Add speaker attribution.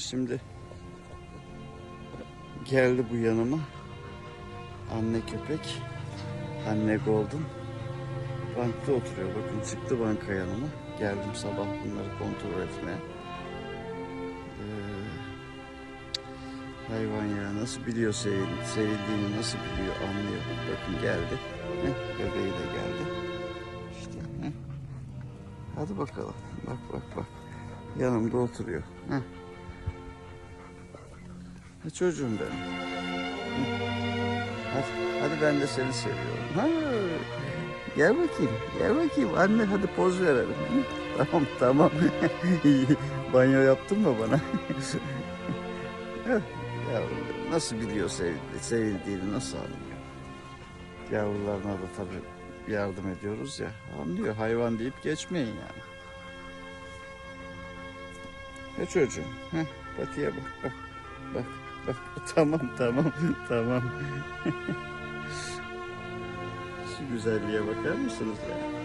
Speaker 1: Şimdi geldi bu yanıma. Anne köpek, anne golden. Bankta oturuyor. Bakın çıktı banka yanıma. Geldim sabah bunları kontrol etmeye. Ee, hayvan ya nasıl biliyor sevil, sevildiğini nasıl biliyor anlıyor. Bakın geldi. Heh, bebeği de geldi. İşte. heh. Hadi bakalım. Bak bak bak. Yanımda oturuyor. Heh. Çocuğum benim. Hadi, hadi ben de seni seviyorum. Ha, gel bakayım, gel bakayım. Anne hadi poz verelim. Tamam, tamam. Banyo yaptın mı bana? ya, nasıl biliyor sevildi, sevildiğini nasıl anlıyor? Yavrularına da tabii yardım ediyoruz ya. Anlıyor, hayvan deyip geçmeyin yani. Ne çocuğum? Heh, patiye bak, bak, bak. Tamam, tamam, tamam. Şu güzelliğe bakar mısınız ya?